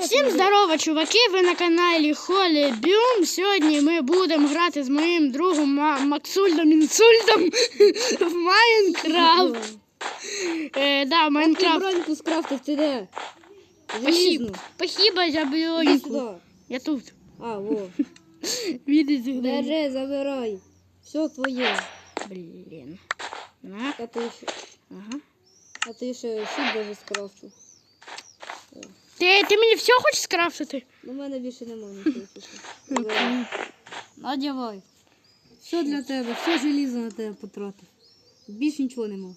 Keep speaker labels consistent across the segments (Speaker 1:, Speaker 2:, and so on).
Speaker 1: Всім здорово, чуваки! Ви на каналі Холі Бюм. Сьогодні ми будемо грати з моїм другом Ма- Максульдом Інсультом в Майнкрафт. Е, да, Майнкрафт.
Speaker 2: броньку скрафтив, ти де?
Speaker 1: Спасибо. Спасибо за
Speaker 2: Іди
Speaker 1: броньку. Я тут.
Speaker 2: А, во.
Speaker 1: Віди сюди.
Speaker 2: Держи, забирай. Все твоє.
Speaker 1: Блін. На.
Speaker 2: А ти ще,
Speaker 1: Ага.
Speaker 2: а ти ще щит даже скрафчу.
Speaker 1: Ти, ти мені все хочеш скрафтити?
Speaker 2: У мене більше немає нічого. Забирай. Надівай. Все для тебе, все желізо на тебе потратив. Більше нічого нема.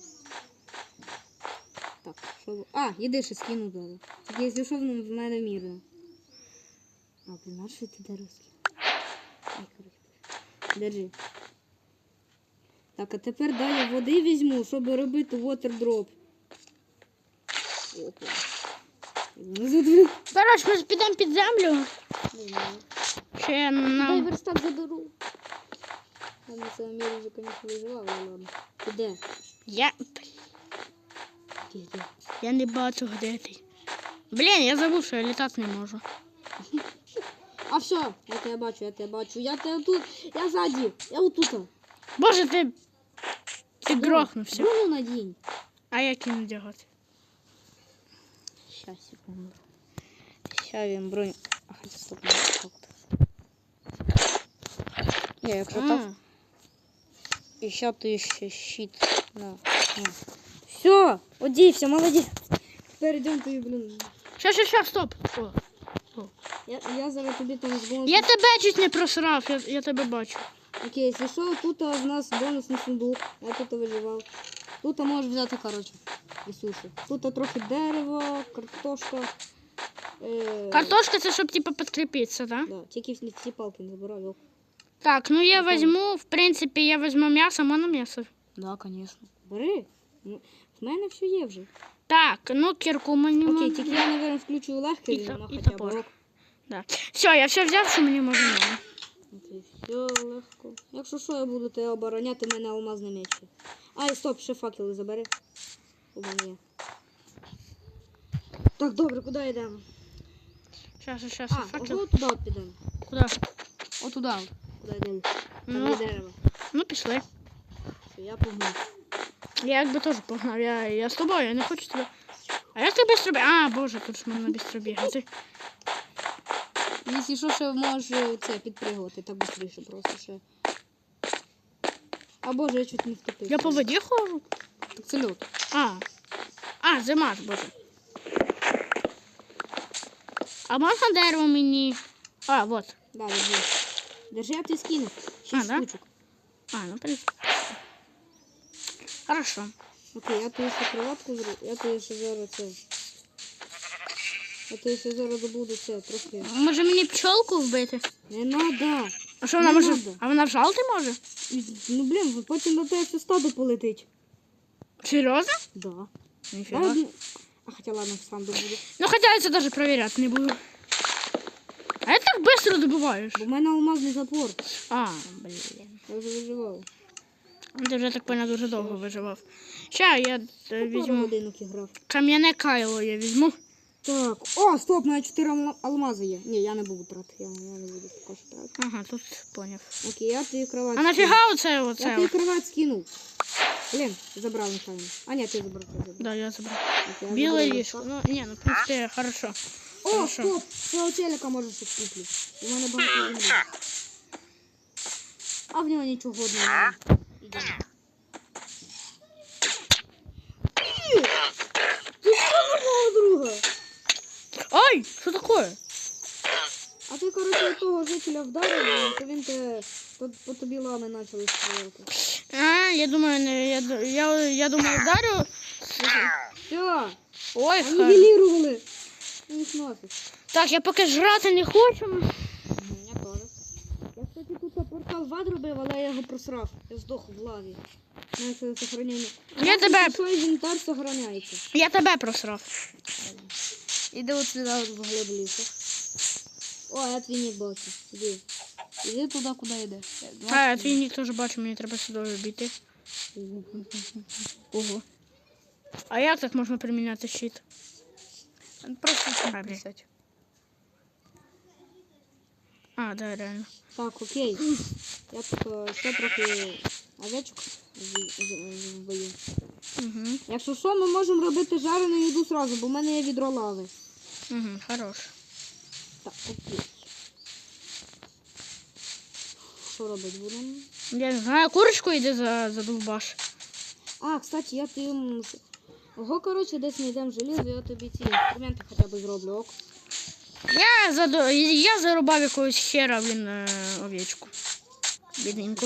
Speaker 2: Так, що. А, їди ще скину дали. Так якщо що в мене мірно. А, блін, а що ти де Держи. Так, а тепер дай я води візьму, щоб робити water Опа.
Speaker 1: Коротше, ми підемо під землю. Ще
Speaker 2: Дай
Speaker 1: на...
Speaker 2: верстак заберу. Я на цьому мірі вже, конечно, виживав, але ладно. Ти де?
Speaker 1: Я... Я не бачу, де ти. Блін, я забув, що я літати не можу.
Speaker 2: А все, я тебе бачу, я тебе бачу. Я тебе тут, я ззаді, я отут.
Speaker 1: Боже, ти. Ти грохнувся.
Speaker 2: Броню надінь.
Speaker 1: А як її надягати?
Speaker 2: Щас, секунду. Ща він броню. А, стоп, так. Ні, якщо так,
Speaker 1: А,
Speaker 2: і ще ти ще щит. На, на. Все, одівся, молодець. Тепер йдемо тобі, блін.
Speaker 1: Ща, ща, ща, стоп. О.
Speaker 2: Я, я зараз тобі там з бонусом.
Speaker 1: Я тебе чуть не просрав, я, я тебе бачу.
Speaker 2: Окей, якщо що, тут в нас бонусний сундук. Я тут виживав. Тут можеш взяти, коротше, ресурси. Тут трохи дерева, картошка. Е,
Speaker 1: Картошка це щоб типу підкріпитися, так?
Speaker 2: Да, тільки всі палки не забирай.
Speaker 1: Так, ну я візьму, в принципі, я візьму м'ясо, можна м'ясо.
Speaker 2: Да, звісно. Бери. Ну, В мене все є вже.
Speaker 1: Так, ну кірку мені.
Speaker 2: Окей, тільки я, мабуть, включу легкий
Speaker 1: І
Speaker 2: режим,
Speaker 1: і
Speaker 2: хоча б.
Speaker 1: Да. Все, я все взяв, що мені можна.
Speaker 2: Окей, все легко. Якщо що, я буду тебе обороняти, мене алмазне меч. Ай, стоп, ще факели забери. Мене. Так, добре, куди йдемо?
Speaker 1: Щас, щас,
Speaker 2: А,
Speaker 1: факел.
Speaker 2: ось туди от підемо.
Speaker 1: Куди?
Speaker 2: Отуда. Куди йдемо? Там
Speaker 1: Ну.
Speaker 2: дерево.
Speaker 1: Ну, пішли.
Speaker 2: Все, я погнав.
Speaker 1: Я якби теж погнав, я, я з тобою, я не хочу тебе. А як ти швидко біг? А, боже, тут ж можна швидко бігати.
Speaker 2: Якщо що, ще можеш е, це підпригувати, так швидше просто ще. А боже, я чуть не втопив.
Speaker 1: Я по воді ходжу?
Speaker 2: Так це льот.
Speaker 1: А. А, зима ж, боже. А можна дерево мені? А, вот.
Speaker 2: Да, держи. Держи, я тебе скину.
Speaker 1: А,
Speaker 2: Шість
Speaker 1: да? А, ну, в. Хорошо.
Speaker 2: Окей, я тобі ще кроватку зроблю. Я тобі ще зараз це. Я тобі ще зараз добуду це трохи.
Speaker 1: Може мені пчолку вбити?
Speaker 2: Не надо.
Speaker 1: А що вона
Speaker 2: Не
Speaker 1: може?
Speaker 2: надо.
Speaker 1: А вона вжалти може?
Speaker 2: Ну блін, потім на тебе все стадо полетить.
Speaker 1: Серйозно?
Speaker 2: Да. Дай А хоча ладно, сам добуду.
Speaker 1: Ну хоча я це навіть перевіряти не буду. А як так швидко добуваєш?
Speaker 2: Бо в мене алмазний запор.
Speaker 1: А, блін.
Speaker 2: Я вже виживав.
Speaker 1: Ти вже так понял, дуже довго виживав. Ща я е, візьму
Speaker 2: годинок іграв.
Speaker 1: кам'яне кайло я візьму.
Speaker 2: Так. О, стоп, у мене 4 алма- алмази є. Ні, я не буду тратити. Я, я не буду поки що.
Speaker 1: Ага, тут поняв.
Speaker 2: Окей, я тобі кровать.
Speaker 1: А нафіга оце
Speaker 2: Я
Speaker 1: оце? от?
Speaker 2: кровать скинув. Блін, забрав нечайно. А ні, ти забрав. ти забрав.
Speaker 1: Да, я забрав.
Speaker 2: Окей, я забрав.
Speaker 1: ліжко. Ну, ні, ну, в принципі, хорошо.
Speaker 2: О,
Speaker 1: Хорошо.
Speaker 2: стоп! Свого телека можеш підкуплю. У мене багато землі. А в нього нічого одного. Ідемо. Ти що друга?
Speaker 1: Ой, що таке?
Speaker 2: А ти, коротше, того жителя вдарив, то він те то, по тобі лами почали стріляти.
Speaker 1: Я думаю, я, я, я думаю, вдарю.
Speaker 2: Все,
Speaker 1: Ой,
Speaker 2: анігілірували. Ну.
Speaker 1: Так, я поки жрати не хочу.
Speaker 2: Я теж. Я, кстати, тут портал в ад робив, але я його просрав. Я здох в лаві. Знаєте, сохранення.
Speaker 1: Я тебе-
Speaker 2: Що інвентар сохраняється.
Speaker 1: Я тебе просрав.
Speaker 2: Іди от сюди от в глиб лісу. О, я твій нік бачу. Іди. Іди туди, куди йдеш.
Speaker 1: А, я твій нік теж бачу, мені треба сюди обійти. Ого. А як так можна приміняти щит? Просто
Speaker 2: А,
Speaker 1: а. А, да, реально.
Speaker 2: Так, окей. Я тут е, ще трохи овечок вбию.
Speaker 1: Угу.
Speaker 2: Якщо що, ми можемо робити жарену їду сразу, бо в мене є відро лави.
Speaker 1: Угу, хорош.
Speaker 2: Так, окей. Що робити будемо?
Speaker 1: Я не знаю, курочку йде за, задовбаш.
Speaker 2: А, кстати, я тим. Ого, коротше, десь не йдемо желізо, я тобі ці інструменти хоча б зроблю. Ок.
Speaker 1: Я, задо... я зарубав якогось хера, блін, е, овечку. Бідненьку.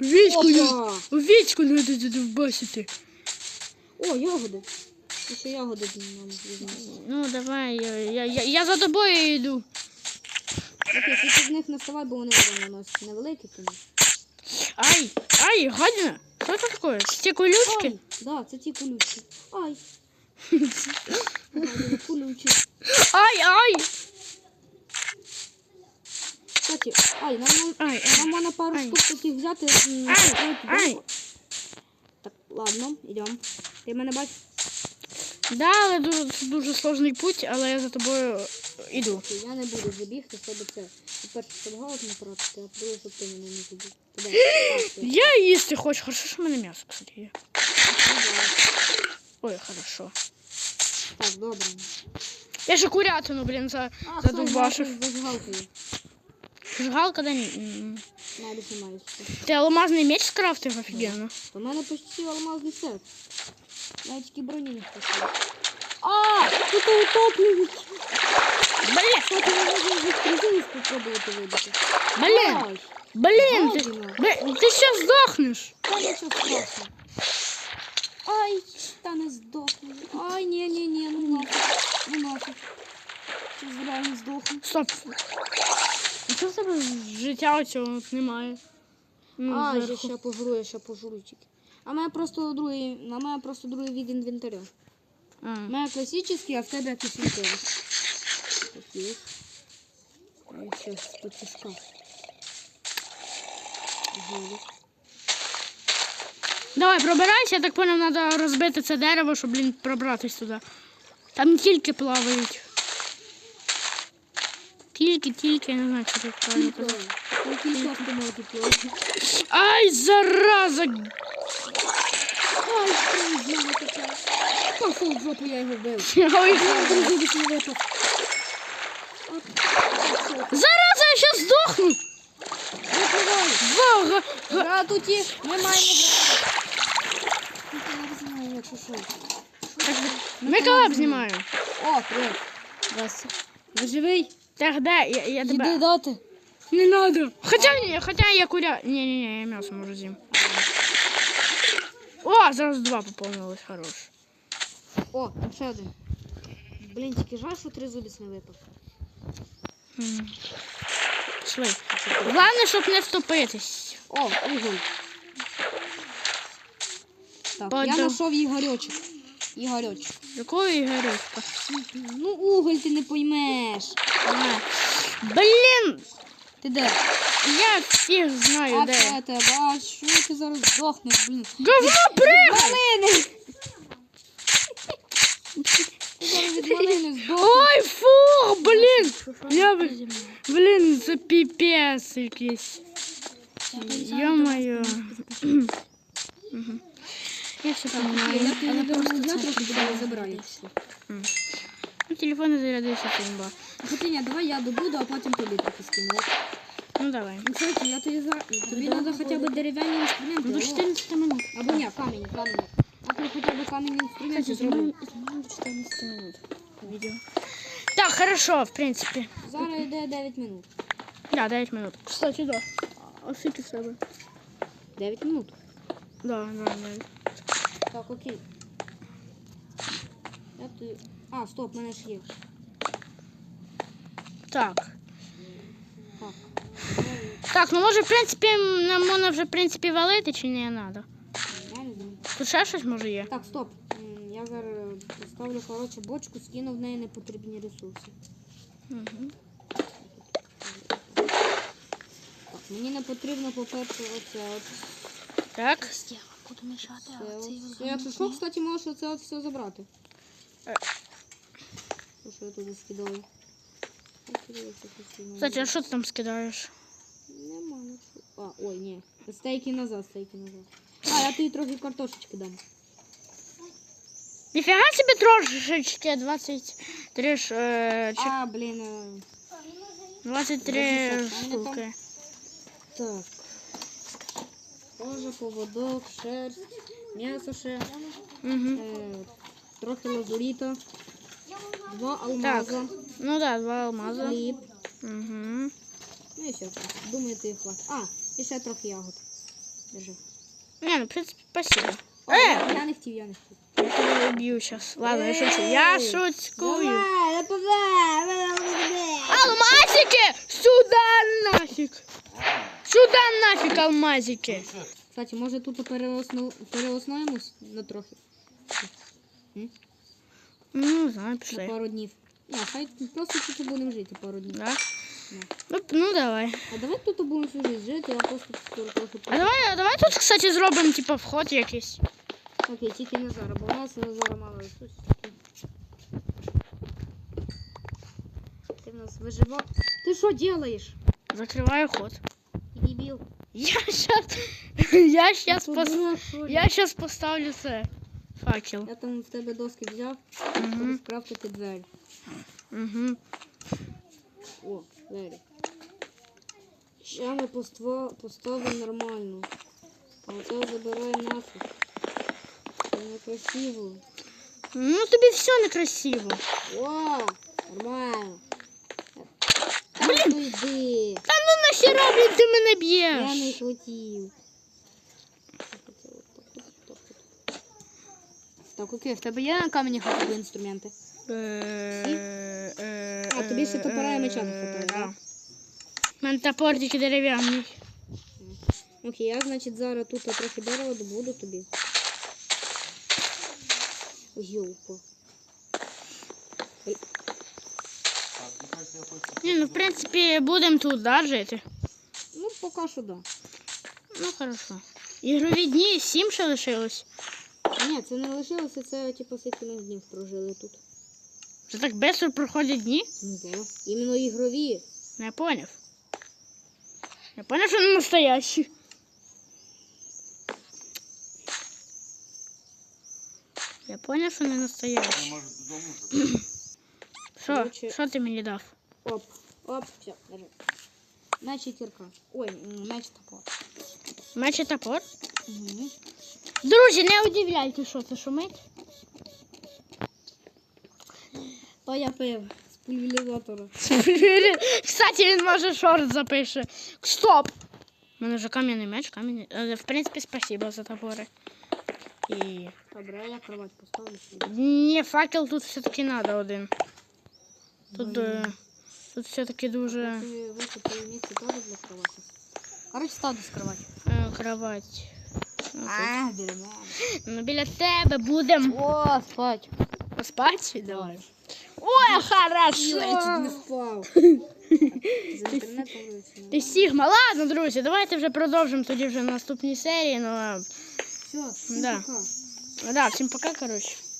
Speaker 1: Овечку,
Speaker 2: Опа!
Speaker 1: овечку треба задовбасити.
Speaker 2: О, ягоди. І ще ягоди нам візьмемо.
Speaker 1: Ну, давай, я, я, я, я за тобою йду.
Speaker 2: Окей, ти з них не вставай, бо вони вже наносять невеликі, тому.
Speaker 1: Ай, ай, гадина. Что это такое? Те колючки?
Speaker 2: Ай, да, це ті колючки. Ай. Гадина, колючі.
Speaker 1: Ай, ай.
Speaker 2: Кстати, ай, нам, мож-
Speaker 1: Ай,
Speaker 2: нам
Speaker 1: ай,
Speaker 2: можна пару
Speaker 1: ай.
Speaker 2: штук таких взяти. м,
Speaker 1: Ай,
Speaker 2: закрити,
Speaker 1: ай.
Speaker 2: Так, ладно, йдемо. Ти мене бачиш?
Speaker 1: Да, але дуже, це дуже сложний путь, але я за тобою іду.
Speaker 2: Окей, Я не буду вже бігти, щоб це. По-перше, щоб галок не тратити, а по-друге, щоб ти мене не забув. Туди. Так, ти.
Speaker 1: Я їсти хочу. Хорошо, що в мене м'ясо, кстати, є.
Speaker 2: Ну, да.
Speaker 1: Ой, хорошо.
Speaker 2: Так, добре.
Speaker 1: Я ще курятину, блін, за,
Speaker 2: А,
Speaker 1: задовбашив.
Speaker 2: все, я зажигалкою.
Speaker 1: Жигалка, да ні. м.
Speaker 2: Навіть немає ще.
Speaker 1: Ти алмазний меч скрафтив офігенно.
Speaker 2: У мене почти алмазний сет. Навіть тільки броні не хватає. А, тут утоплюють.
Speaker 1: Блін,
Speaker 2: Кстати, ми можемо вже кризину спробувати вибити.
Speaker 1: блін,
Speaker 2: Ай,
Speaker 1: блін, ти,
Speaker 2: Гадина.
Speaker 1: блін, ти ще здохнеш.
Speaker 2: Та нічого страшного. Ай, та не здохну. Ай, ні, ні, ні, ну нафиг. Ну нафиг. Чи реально здохну.
Speaker 1: Стоп. А чого в тебе життя оцього от немає? Ну,
Speaker 2: А, я
Speaker 1: зверху.
Speaker 2: ще пожру, я ще пожру тільки. А в мене просто другий, а в мене просто другий від інвентаря.
Speaker 1: А.
Speaker 2: У мене класичний, а в тебе кисленьковий. Окей. Тут і шкаф. Ага.
Speaker 1: Давай, пробирайся, я так понял, треба розбити це дерево, щоб, блін, пробратись туди. Там тільки плавають. Тільки, тільки, я не знаю, що тут правильно казати.
Speaker 2: Ну.
Speaker 1: Ай, зараза!
Speaker 2: Ай, що з мене таке? Пошов в жопу, я його вбив.
Speaker 1: Ой,
Speaker 2: Я не випав.
Speaker 1: Зараза, я ще здохну!
Speaker 2: Випливай.
Speaker 1: Бога!
Speaker 2: Гра тут є, немає не грати. Ну, я не знаю, якщо.
Speaker 1: Ми колаб знімаємо.
Speaker 2: О, привіт. Здрасте. Ви живий?
Speaker 1: Так, де? Я, я
Speaker 2: Іди дати.
Speaker 1: Не надо. Хоча, ні, хоча я куря... Ні, ні, ні, я м'ясо можу з'їм. О, зараз два поповнилось, хорош.
Speaker 2: О, там ще один. Блін, тільки жаль, що три зубіс не випав.
Speaker 1: М. Пішли. Головне, щоб не втопитись.
Speaker 2: О, уголь. Так,
Speaker 1: Подо-
Speaker 2: я знайшов Ігорьочок. Ігорьочок.
Speaker 1: Якої Ігорюшка?
Speaker 2: Ну, уголь ти не поймеш.
Speaker 1: А. Блін!
Speaker 2: Ти де?
Speaker 1: Я всіх знаю,
Speaker 2: А
Speaker 1: де.
Speaker 2: це а що ти зараз здохнеш, блін?
Speaker 1: Говно пригай! Ой, фу, блін! Я, б- блін, це піпець якийсь. Йо-моє. Мгм. Я все
Speaker 2: Я
Speaker 1: понимаю.
Speaker 2: тобі
Speaker 1: але
Speaker 2: не
Speaker 1: просто
Speaker 2: дам
Speaker 1: це
Speaker 2: трохи
Speaker 1: пізда.
Speaker 2: тебе забираю.
Speaker 1: Ну, телефон не зарядився тимба.
Speaker 2: Хоча ні, давай я добуду, а потім тобі трохи скину. От.
Speaker 1: Ну давай.
Speaker 2: Ну, Кстати, я тобі за... Тобі треба хоча б дерев'яні інструменти.
Speaker 1: Ну, до
Speaker 2: о.
Speaker 1: 14 минут.
Speaker 2: Або ні, камінь, камінь. А ти хоча б камінь інструменти зроби.
Speaker 1: до 14 минут. Видео. Так, хорошо, в принципе.
Speaker 2: Зараз йде 9 минут.
Speaker 1: Да, 9 минут. Кстати, да. А скільки в себе?
Speaker 2: 9 минут.
Speaker 1: Да, да, да.
Speaker 2: Так, окей. Я тобі... А, стоп, в мене ж є.
Speaker 1: Так.
Speaker 2: Так.
Speaker 1: Так, ну може, в принципі, м, нам можна вже, в принципі, валити чи не треба?
Speaker 2: Я.
Speaker 1: Тут ще щось може є?
Speaker 2: Так, стоп. М, Я зараз поставлю, коротше, бочку, скину в неї непотрібні ресурси.
Speaker 1: Угу.
Speaker 2: Так, мені не потрібно, по-перше, оце от.
Speaker 1: Так.
Speaker 2: Це от. Це, якщо що, кстати, можеш оце от все забрати. Що я туди скидаю?
Speaker 1: Кстати, а що ти там скидаєш?
Speaker 2: Нема нічого. А, ой, ні. Стейки назад, стейки назад. А, я тобі трохи картошечки дам.
Speaker 1: Ніфіга собі трошечки 23 ж, е, чи-
Speaker 2: А, блін. е,
Speaker 1: 23
Speaker 2: Дивіться, що в мене
Speaker 1: штуки.
Speaker 2: Так. Кожа, поводок, шерсть, м'ясо ще,
Speaker 1: Угу.
Speaker 2: е, трохи лазуріта, два алмаза,
Speaker 1: Ну да, два алмази.
Speaker 2: хліб.
Speaker 1: Угу.
Speaker 2: Ну і все. Думаю, ти хватить. А, і ще трохи ягод. Держи.
Speaker 1: Не, ну, в принципе, спасибо.
Speaker 2: О,
Speaker 1: Е!
Speaker 2: я не хотів, я не хотів.
Speaker 1: Я тебе убью сейчас. Ладно, я шучу. Я
Speaker 2: Ей,
Speaker 1: шуткую.
Speaker 2: Давай, нападай!
Speaker 1: Алмазики! Сюда нафиг! Сюда нафиг алмазики!
Speaker 2: Кстати, може тут переосно... переосноїмось на трохи?
Speaker 1: Ну, знаю,
Speaker 2: На
Speaker 1: пішли.
Speaker 2: пару днів. Ні, хай просто тут будемо жити пару днів.
Speaker 1: Да? Ну, ну давай.
Speaker 2: А давай тут будемо всю жизнь жити, а просто тут трохи
Speaker 1: А давай, а давай тут, кстати, зробимо типа вход якийсь.
Speaker 2: Окей, тільки Назара, бо у нас Назара мало ресурсів. Ти в нас виживав. Ти що робиш?
Speaker 1: Закриваю ход.
Speaker 2: Дебіл.
Speaker 1: Я щас. Я щас
Speaker 2: Ти
Speaker 1: пос...
Speaker 2: дурак, що ли?
Speaker 1: Я щас поставлю це. Факел.
Speaker 2: Я там в тебе доски взяв,
Speaker 1: Угу.
Speaker 2: щоб скрафтити двері.
Speaker 1: Угу.
Speaker 2: О, двері. Ще ми поставимо нормально. А оце забираємо нафіг. Це некрасиво.
Speaker 1: Ну тобі все некрасиво.
Speaker 2: О, нормально. Блін! Ну.
Speaker 1: Та ну нахера, блін, ти мене
Speaker 2: Я не
Speaker 1: б'єш.
Speaker 2: хотів. Так, окей, в тебе є на камені хоча б інструменти?
Speaker 1: Е,
Speaker 2: А, тобі ще топора і меча не хватає,
Speaker 1: да? У мене топор тільки дерев'яний.
Speaker 2: Окей, я, значить, зараз тут трохи дерева добуду тобі. Йопа.
Speaker 1: Ні, ну в принципі будемо тут, да, жити.
Speaker 2: Ну, поки що да.
Speaker 1: Ну хорошо. Ігрові дні сім ще лишилось.
Speaker 2: Ні, це не лишилося, це типу ми днів прожили тут.
Speaker 1: Це так швидко проходять дні?
Speaker 2: Ну да. Іменно ігрові.
Speaker 1: Не поняв. Я поняв, що не настоящий. Я поняв, що не настоящий. Що?
Speaker 2: Короче.
Speaker 1: Що ти мені дав?
Speaker 2: Оп, оп, все, держи. Меч і кірка. Ой, меч топор.
Speaker 1: Меч і топор?
Speaker 2: Угу.
Speaker 1: Друзі, не удивляйте, що це шумить.
Speaker 2: То я пив з пульверизатора.
Speaker 1: Кстати, він може шорт запише. Стоп! У мене вже кам'яний меч, кам'яний. Е, В принципі, спасибо за топори. І...
Speaker 2: Добре, я кровать поставлю.
Speaker 1: Ні, факел тут все-таки треба один. Тут, е, тут все-таки дуже
Speaker 2: Ти викупив місце теж для кроваті. Коротше, став десь кровать.
Speaker 1: е, кровать.
Speaker 2: А, біля мене.
Speaker 1: Ну, біля тебе будемо
Speaker 2: О, спать.
Speaker 1: спати. Давай. Ой, хорошо!
Speaker 2: Я чуть не.
Speaker 1: Ти Сігма. Ладно, друзі, давайте вже продовжимо тоді вже наступні серії. Ну, а,
Speaker 2: Все, всім
Speaker 1: Да.
Speaker 2: пока.
Speaker 1: да, всім пока, коротше. Все.